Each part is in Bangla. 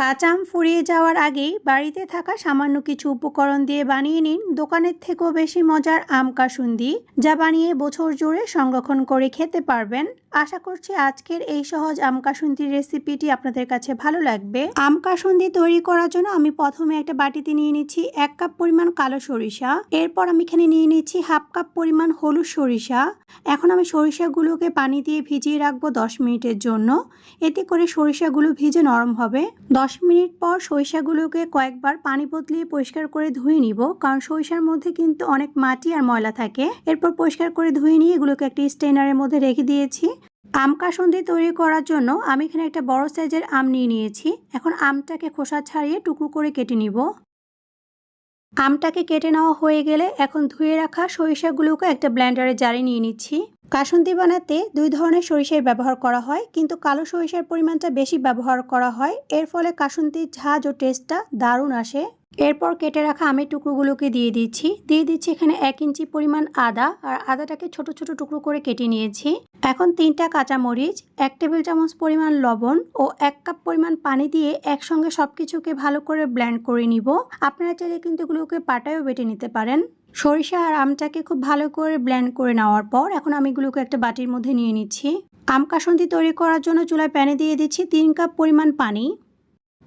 কাঁচা আম ফুরিয়ে যাওয়ার আগেই বাড়িতে থাকা সামান্য কিছু উপকরণ দিয়ে বানিয়ে নিন। দোকানের থেকেও বেশি মজার আম কাসুন্দি, যা বানিয়ে বছর জুড়ে সংরক্ষণ করে খেতে পারবেন। আশা করছি আজকের এই সহজ আম কাসুন্দির রেসিপিটি আপনাদের কাছে ভালো লাগবে। আম কাসুন্দি তৈরি করার জন্য আমি প্রথমে একটা বাটিতে নিয়ে নিচ্ছি এক কাপ পরিমাণ কালো সরিষা। এরপর আমি এখানে নিয়ে নিচ্ছি হাফ কাপ পরিমাণ হলুদ সরিষা। এখন আমি সরিষাগুলোকে পানি দিয়ে ভিজিয়ে রাখব দশ মিনিটের জন্য। এতে করে সরিষাগুলো ভিজে নরম হবে। দশ মিনিট পর সরিষাগুলোকে কয়েকবার পানি বদলিয়ে পরিষ্কার করে ধুয়ে নিব, কারণ সরিষার মধ্যে কিন্তু অনেক মাটি আর ময়লা থাকে। এরপর পরিষ্কার করে ধুয়ে নিয়ে এগুলোকে একটি স্টেনারের মধ্যে রেখে দিয়েছি। আম কাসুন্দি তৈরি করার জন্য আমি এখানে একটা বড় সাইজের আম নিয়ে নিয়েছি। এখন আমটাকে খোসা ছাড়িয়ে টুকরো করে কেটে নিব। আমটাকে কেটে নেওয়া হয়ে গেলে এখন ধুয়ে রাখা সরিষাগুলোকে একটা ব্ল্যান্ডারে জারি নিয়ে নিচ্ছি। কাসুন্দি বানাতে দুই ধরনের সরিষার ব্যবহার করা হয়, কিন্তু কালো সরিষার পরিমাণটা বেশি ব্যবহার করা হয়। এর ফলে কাসুন্দির ঝাঁজ ও টেস্টটা দারুণ আসে। এরপর কেটে রাখা আমের টুকরোগুলোকে দিয়ে দিচ্ছি। দিয়ে দিচ্ছি এখানে এক ইঞ্চি পরিমাণ আদা আর আদাটাকে ছোট ছোট টুকরো করে কেটে নিয়েছি। এখন তিনটা কাঁচামরিচ, এক টেবিল চামচ পরিমাণ লবণ ও এক কাপ পরিমাণ পানি দিয়ে একসঙ্গে সব কিছুকে ভালো করে ব্ল্যান্ড করে নিব। আপনারা চাইলে কিন্তু এগুলোকে পাটায়ও বেটে নিতে পারেন। সরিষা আর আমটাকে খুব ভালো করে ব্ল্যান্ড করে নেওয়ার পর এখন আমি এগুলোকে একটা বাটির মধ্যে নিয়ে নিচ্ছি। আম কাসন্দি তৈরি করার জন্য চুলায় প্যানে দিয়ে দিচ্ছি তিন কাপ পরিমাণ পানি।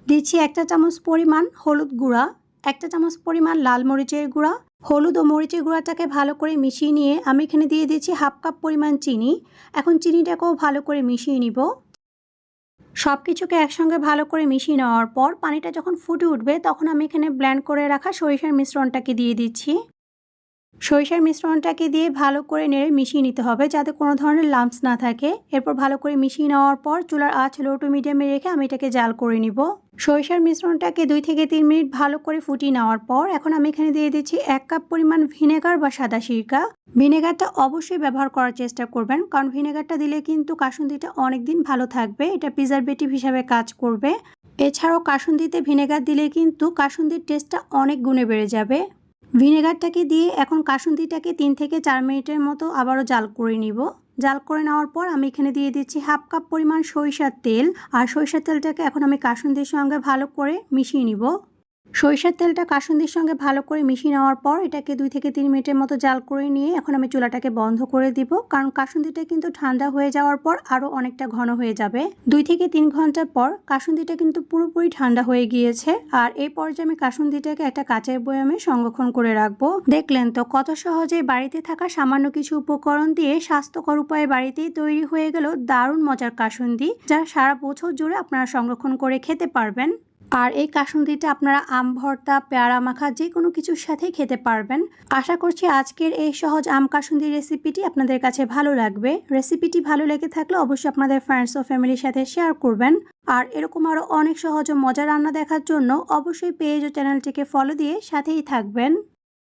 দিচ্ছি একটা চামচ পরিমাণ হলুদ গুঁড়া। একটা চামচ পরিমাণ লাল মরিচের গুঁড়া, হলুদ ও মরিচের গুঁড়াটাকে ভালো করে মিশিয়ে নিয়ে আমি এখানে দিয়ে দিচ্ছি হাফ কাপ পরিমাণ চিনি। এখন চিনিটাকেও ভালো করে মিশিয়ে নিব। সব কিছুকে একসঙ্গে ভালো করে মিশিয়ে নেওয়ার পর পানিটা যখন ফুটে উঠবে তখন আমি এখানে ব্ল্যান্ড করে রাখা সরিষার মিশ্রণটাকে দিয়ে দিচ্ছি। সরিষার মিশ্রণটাকে দিয়ে ভালো করে নেড়ে মিশিয়ে নিতে হবে যাতে কোনো ধরনের লাম্পস না থাকে। এরপর ভালো করে মিশিয়ে নেওয়ার পর চুলার আঁচ লো টু মিডিয়ামে রেখে আমি এটাকে জাল করে নিব। সরিষার মিশ্রণটাকে দুই থেকে তিন মিনিট ভালো করে ফুটিয়ে নেওয়ার পর এখন আমি এখানে দিয়ে দিচ্ছি এক কাপ পরিমাণ ভিনেগার বা সাদা সিরকা। ভিনেগারটা অবশ্যই ব্যবহার করার চেষ্টা করবেন কারণ ভিনেগারটা দিলে কিন্তু কাসুন্দিটা অনেক দিন ভালো থাকবে, এটা প্রিজারভেটিভ হিসাবে কাজ করবে। এছাড়াও কাসুন্দিতে ভিনেগার দিলে কিন্তু কাসুন্দির টেস্টটা অনেক গুণে বেড়ে যাবে। ভিনেগারটাকে দিয়ে এখন কাসুন্দিটাকে তিন থেকে চার মিনিটের মতো আবারও জাল করে নিব। জাল করে নেওয়ার পর আমি এখানে দিয়ে দিচ্ছি হাফ কাপ পরিমাণ সরিষার তেল। আর সরিষার তেলটাকে এখন আমি কাসুন্দির সঙ্গে ভালো করে মিশিয়ে নিব। সরিষার তেলটা কাসুন্দির সঙ্গে ভালো করে মিশিয়ে নেওয়ার পর এটাকে দুই থেকে তিন মিনিটের মতো জাল করে নিয়ে এখন আমি চুলাটাকে বন্ধ করে দিব। কারণ কাসুন্দিটা কিন্তু ঠান্ডা হয়ে যাওয়ার পর আরও অনেকটা ঘন হয়ে যাবে। দুই থেকে তিন ঘণ্টা পর কাসুন্দিটা কিন্তু পুরোপুরি ঠান্ডা হয়ে গিয়েছে। আর এই পর্যায়ে আমি কাসুন্দিটাকে একটা কাঁচের বয়ামে সংরক্ষণ করে রাখব। দেখলেন তো কত সহজে বাড়িতে থাকা সামান্য কিছু উপকরণ দিয়ে স্বাস্থ্যকর উপায়ে বাড়িতেই তৈরি হয়ে গেল দারুণ মজার কাসুন্দি, যা সারা বছর জুড়ে আপনারা সংরক্ষণ করে খেতে পারবেন। আর এই কাসুন্দিটা আপনারা আম, ভর্তা, পেয়ারা মাখা যে কোনো কিছুর সাথে খেতে পারবেন। আশা করছি আজকের এই সহজ আম কাসুন্দি রেসিপিটি আপনাদের কাছে ভালো লাগবে। রেসিপিটি ভালো লেগে থাকলে অবশ্যই আপনাদের ফ্রেন্ডস ও ফ্যামিলির সাথে শেয়ার করবেন। আর এরকম আরও অনেক সহজ ও মজার রান্না দেখার জন্য অবশ্যই পেজ ও চ্যানেলটিকে ফলো দিয়ে সাথেই থাকবেন।